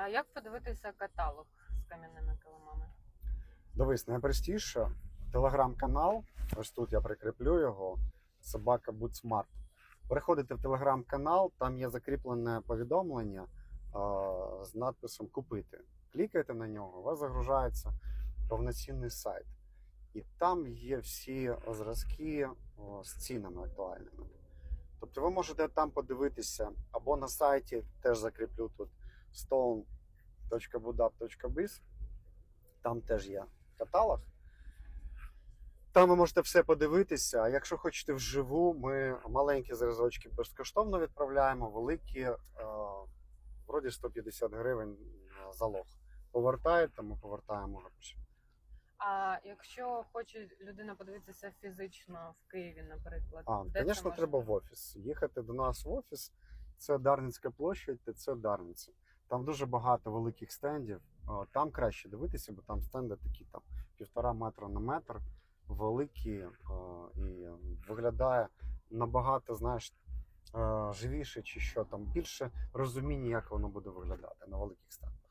А як подивитися каталог з кам'яними килимами? Дивись, найпростіше телеграм-канал. Ось тут я прикріплю його. Собака Bootsmart. Переходите в телеграм-канал, там є закріплене повідомлення а, з надписом Купити. Клікаєте на нього, у вас загружається повноцінний сайт. І там є всі зразки з цінами актуальними. Тобто ви можете там подивитися або на сайті, теж закріплю тут stone.budap.biz, там теж є каталог. Там ви можете все подивитися. А якщо хочете вживу, ми маленькі зразочки безкоштовно відправляємо, великі, е, вроді 150 гривень залог. Повертаєте, ми повертаємо гроші. А якщо хоче людина подивитися фізично в Києві, наприклад, А, де звісно, треба в офіс. Їхати до нас в офіс. Це Дарницька площадь, це Дарниця. Там дуже багато великих стендів. Там краще дивитися, бо там стенди такі там півтора метра на метр, великі і виглядає набагато, знаєш, е, живіше чи що там більше розуміння, як воно буде виглядати на великих стендах.